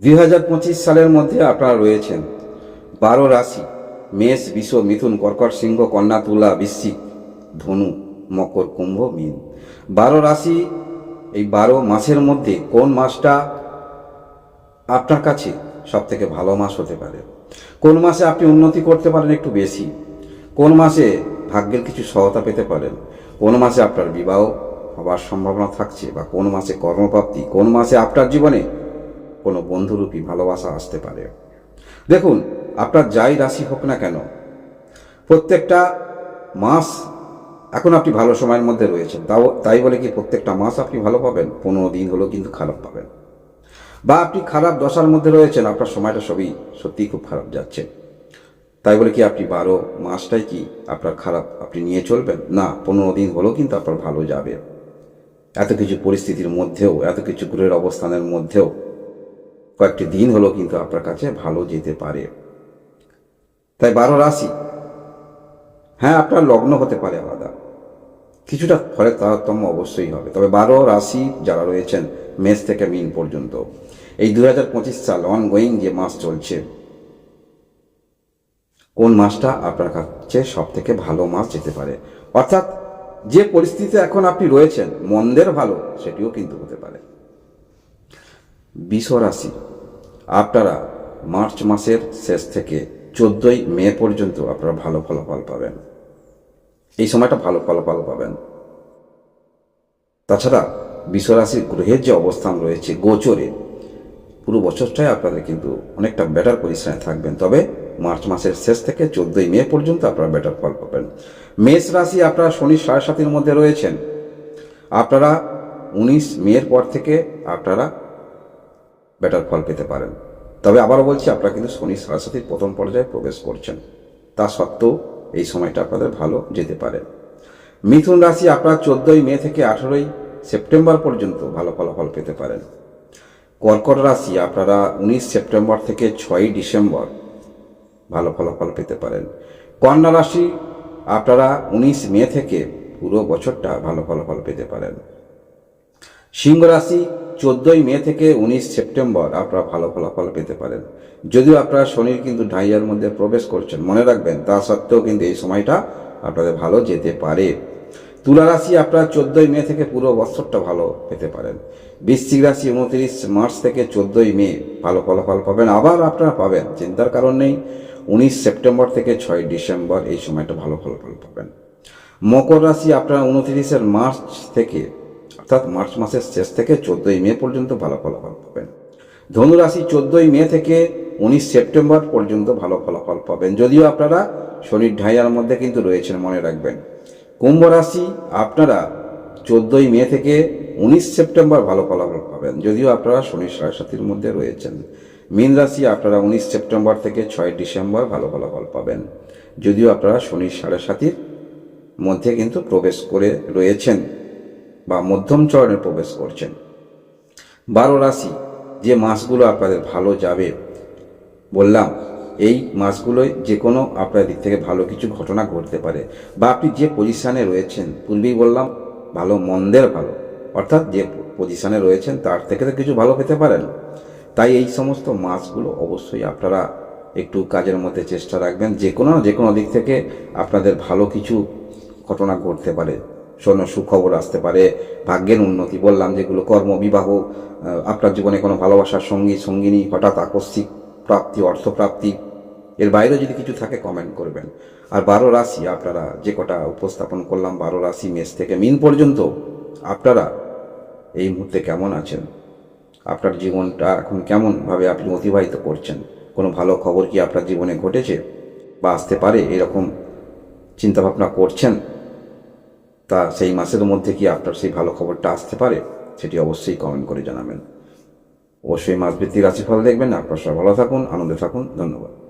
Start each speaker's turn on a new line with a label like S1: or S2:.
S1: দুই হাজার পঁচিশ সালের মধ্যে আপনারা রয়েছেন। বারো রাশি, মেষ বিষ মিথুন, কর্কট সিংহ কন্যা তুলা বৃশ্চিক, ধনু, মকর, কুম্ভ, মীন। বারো রাশি, এই বারো মাসের মধ্যে কোন মাসটা আপনার কাছে সব থেকে ভালো মাস হতে পারে? কোন মাসে আপনি উন্নতি করতে পারেন একটু বেশি? কোন মাসে ভাগ্যের কিছু সহায়তা পেতে পারেন? কোন মাসে আপনার বিবাহ হবার সম্ভাবনা থাকছে বা কোন মাসে কর্মপ্রাপ্তি? কোন মাসে আপনার জীবনে কোনো বন্ধুরূপী ভালোবাসা আসতে পারে। দেখুন, আপনার যাই রাশি হোক না কেন, প্রত্যেকটা মাস এখন আপনি ভালো সময়ের মধ্যে রয়েছেন। তাও, তাই বলে কি প্রত্যেকটা মাস আপনি ভালো পাবেন? পনেরো দিন হলেও কিন্তু খারাপ পাবেন। বা আপনি খারাপ দশার মধ্যে রয়েছেন, আপনার সময়টা সবই সত্যিই খুব খারাপ যাচ্ছে। তাই বলে কি আপনি বারো মাসটাই কি আপনার খারাপ আপনি নিয়ে চলবেন? না, পনেরো দিন হলেও কিন্তু আপনার ভালো যাবে। এত কিছু পরিস্থিতির মধ্যেও, এত কিছু গ্রহের অবস্থানের মধ্যেও কয়েকটি দিন হলো কিন্তু আপনার কাছে ভালো যেতে পারে। তাই বারো রাশি। হ্যাঁ আপনার লগ্ন হতে পারে আলাদা। কিছুটা ফলের তারতম্য অবশ্যই হবে। তবে বারো রাশি যারা রয়েছেন, মেষ থেকে মিন পর্যন্ত। এই দু হাজার পঁচিশ সাল অনগোয়িং যে মাস চলছে, কোন মাসটা আপনার কাছে সব থেকে ভালো মাস যেতে পারে? অর্থাৎ যে পরিস্থিতিতে এখন আপনি রয়েছেন, মন্দের ভালো, সেটিও কিন্তু হতে পারে। বিষ রাশি। আপনারা মার্চ মাসের শেষ থেকে চোদ্দই মে পর্যন্ত আপনারা ভালো ফলাফল পাবেন। এই সময়টা ভালো ফলাফল পাবেন। তাছাড়া বিশ্বরাশির গ্রহের যে অবস্থান রয়েছে গোচরে, পুরো বছরটাই আপনাদের কিন্তু অনেকটা বেটার পজিশনে থাকবেন। তবে মার্চ মাসের শেষ থেকে চোদ্দই মে পর্যন্ত আপনারা বেটার ফল পাবেন। মেষ রাশি আপনারা শনি সাড়ে সাতের মধ্যে রয়েছেন। আপনারা উনিশ মের পর থেকে আপনারা বেটার ফল পেতে পারেন। তবে আবারও বলছি, আপনারা কিন্তু শনি সারাসাতির প্রথম পর্যায়ে প্রবেশ করছেন। তা সত্ত্বেও এই সময়টা আপনাদের ভালো যেতে পারে। মিথুন রাশি আপনারা চোদ্দোই মে থেকে আঠেরোই সেপ্টেম্বর পর্যন্ত ভালো ফলাফল পেতে পারেন। কর্কট রাশি আপনারা উনিশ সেপ্টেম্বর থেকে ছয়ই ডিসেম্বর ভালো ফলাফল পেতে পারেন। কন্যা রাশি আপনারা উনিশ মে থেকে পুরো বছরটা ভালো ফলাফল পেতে পারেন। সিংহ রাশি চোদ্দোই মে থেকে উনিশ সেপ্টেম্বর। আপনারা ভালো ফলাফল পেতে পারেন। যদিও আপনারা শনির কিন্তু ঢাইয়ার মধ্যে প্রবেশ করছেন, মনে রাখবেন। তা সত্ত্বেও কিন্তু এই সময়টা আপনাদের ভালো যেতে পারে। তুলা রাশি আপনারা চোদ্দোই মে থেকে পুরো বছরটা ভালো পেতে পারেন। বৃশ্চিক রাশি উনত্রিশ মার্চ থেকে চোদ্দোই মে, ভালো ফলাফল পাবেন। আবার আপনারা পাবেন, চিন্তার কারণ নেই। উনিশ সেপ্টেম্বর থেকে ছয় ডিসেম্বর এই সময়টা ভালো ফলাফল পাবেন। মকর রাশি আপনারা উনত্রিশের মার্চ থেকে অর্থাৎ মার্চ মাসের শেষ থেকে চোদ্দোই মে পর্যন্ত ভালো ফলাফল পাবেন। ধনুরাশি চোদ্দোই মে থেকে উনিশ সেপ্টেম্বর পর্যন্ত ভালো ফলাফল পাবেন। যদিও আপনারা শনির ঢাইয়ার মধ্যে কিন্তু রয়েছেন, মনে রাখবেন। কুম্ভ রাশি, আপনারা চোদ্দোই মে থেকে উনিশ সেপ্টেম্বর ভালো ফলাফল পাবেন। যদিও আপনারা শনির সাড়ে মধ্যে রয়েছেন। মীন রাশি, আপনারা উনিশ সেপ্টেম্বর থেকে ছয় ডিসেম্বর ভালো ফলাফল পাবেন। যদিও আপনারা শনির সাড়ে সাতির মধ্যে কিন্তু প্রবেশ করে রয়েছেন। বা মধ্যম চরণে প্রবেশ করছেন। বারো রাশি, যে মাসগুলো আপনাদের ভালো যাবে, বললাম, এই মাসগুলোয় যে কোনো আপনার দিক থেকে ভালো কিছু ঘটনা ঘটতে পারে। বা আপনি যে পজিশানে রয়েছেন, পূর্বেই বললাম, ভালো, মন্দের ভালো, অর্থাৎ যে পজিশানে রয়েছেন, তার থেকে তো কিছু ভালো পেতে পারেন। তাই এই সমস্ত মাসগুলো অবশ্যই আপনারা একটু কাজের মধ্যে চেষ্টা রাখবেন যে কোনো যে কোনো দিক থেকে আপনাদের ভালো কিছু ঘটনা ঘটতে পারে। শোন সুখবর আসতে পারে। ভাগ্যের উন্নতি বললাম যেগুলো কর্ম, বিবাহ আপনার জীবনে কোনো ভালোবাসার সঙ্গী, সঙ্গিনী, হঠাৎ আকস্মিক প্রাপ্তি, অর্থপ্রাপ্তি, এর বাইরে যদি কিছু থাকে কমেন্ট করবেন। আর বারো রাশি আপনারা যে কটা উপস্থাপন করলাম, বারো রাশি মেষ থেকে মিন পর্যন্ত আপনারা এই মুহূর্তে কেমন আছেন? আপনার জীবনটা এখন কেমনভাবে আপনি অতিবাহিত করছেন? কোনো ভালো খবর কি আপনার জীবনে ঘটেছে বা আসতে পারে এরকম চিন্তাভাবনা করছেন? তা সেই মাসের মধ্যে কি আপনার সেই ভালো খবরটা আসতে পারে? সেটি অবশ্যই কমেন্ট করে জানাবেন। অবশ্যই মাসভিত্তিক রাশিফল দেখবেন। আপনার সবাই ভালো থাকুন, আনন্দে থাকুন। ধন্যবাদ।